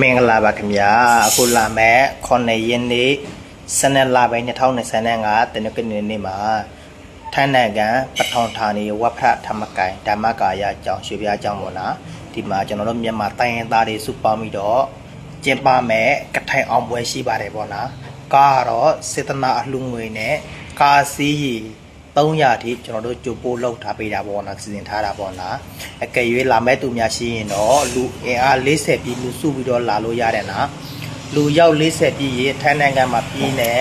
မင်္ဂလာပါခင်ဗျာအခုလာမဲ့9ရက်နေ့12လပိုင်း2025တနင်္ဂနွေနေ့မှာထိုင်းနိုင်ငံပထောင်ဌာနီဝဖတ်ဓမ္မကိုင်ဓမ္မကာယအကြောင်းရွှေပြားအကြောင်းပေါ့နော်ဒီမှာကျွန်တော်တို့မြန်မာတိုင်းရင်းသားတွေစုပေါင်းပြီးတော့ကျင်းပမဲ့ကထိုင်အောင်ပွဲရှိပါတယ်ပေါ့နော်ကားကတော့စေတနာအလှငွေနဲ့ကားစီးရီ 300ထိကျွန်တော်တို့ကြိုပို့လောက်ထားပေးတာပေါ့နော်စီစဉ်ထားတာပေါ့နော်အကယ်၍လာမဲ့သူများရှိရင်တော့လူအင်အား40ပြီးလူစုပြီးတော့လာလို့ရတယ်နော်လူရောက်40ပြီးရင်ထိုင်းနိုင်ငံမှာပြည်နေ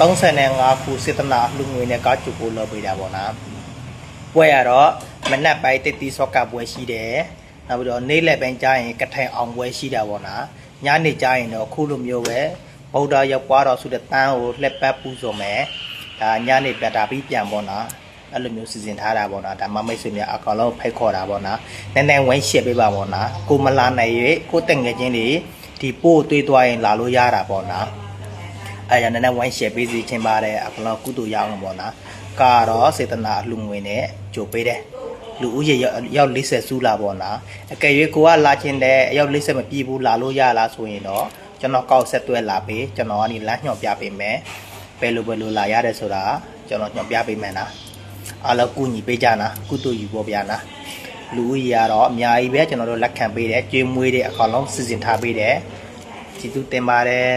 35ခုစေတနာအလှငွေနဲ့ကားကြိုပို့လောက်ပေးတာပေါ့နော်ပွဲရတော့မနက်ပိုင်းတစ်တီဆော့ကပွဲရှိတယ်နောက်ပြီးတော့နေ့လယ်ပိုင်းကျရင်ကထိုင်အောင်ပွဲရှိတာပေါ့နော်ညနေကျရင်တော့ခုလိုမျိုးပဲဗုဒ္ဓရောက်ပွားတော်ဆိုတဲ့တန်းကိုလှက်ပတ်ပူဇော်မယ် ဒါညနေပြတာပြီးပြန်ပေါ့နော်အဲ့လိုမျိုးစီစဉ်ထားတာပေါ့နော်ဒါမမိတ်ဆွေများအကောင်လုံးဖိတ်ခေါ်တာပေါ့နော်နည်းနည်းဝိုင်းရှက်ပေးပါပေါ့နော်ကိုမလာနိုင်၍ကိုတက်ငယ်ချင်းတွေဒီပို့တွေးသွားရင်လာလို့ရတာပေါ့နော်အဲ့ရနည်းနည်းဝိုင်းရှက်ပေးစီချင်းပါတယ်အကောင်လုံးကုတူရအောင်ပေါ့နော်ကာတော့စေတနာအလှငွေနဲ့ကြိုပေးတယ်လူဦးရေရောက်40စုလာပေါ့နော်အကယ်၍ကိုကလာချင်းတဲ့အရောက်40မပြည့်ဘူးလာလို့ရလားဆိုရင်တော့ကျွန်တော်ကောက်ဆက်တွဲလာပေးကျွန်တော်ကနေလမ်းညွှန်ပြပေးမယ် ဘယ်လိုဘယ်လိုလာရတယ်ဆိုတာကျွန်တော်ညွှန်ပြပေးမယ်နော်အားလုံးကုညီပေးကြနာကုတူယူပေါ်ပြနာလူဦးရေကတော့အများကြီးပဲကျွန်တော်တို့လက်ခံပေးတယ်ကျွေးမွေးတဲ့အကောင်လုံးစီစဉ်ထားပေးတယ်ကျေးဇူးတင်ပါတယ်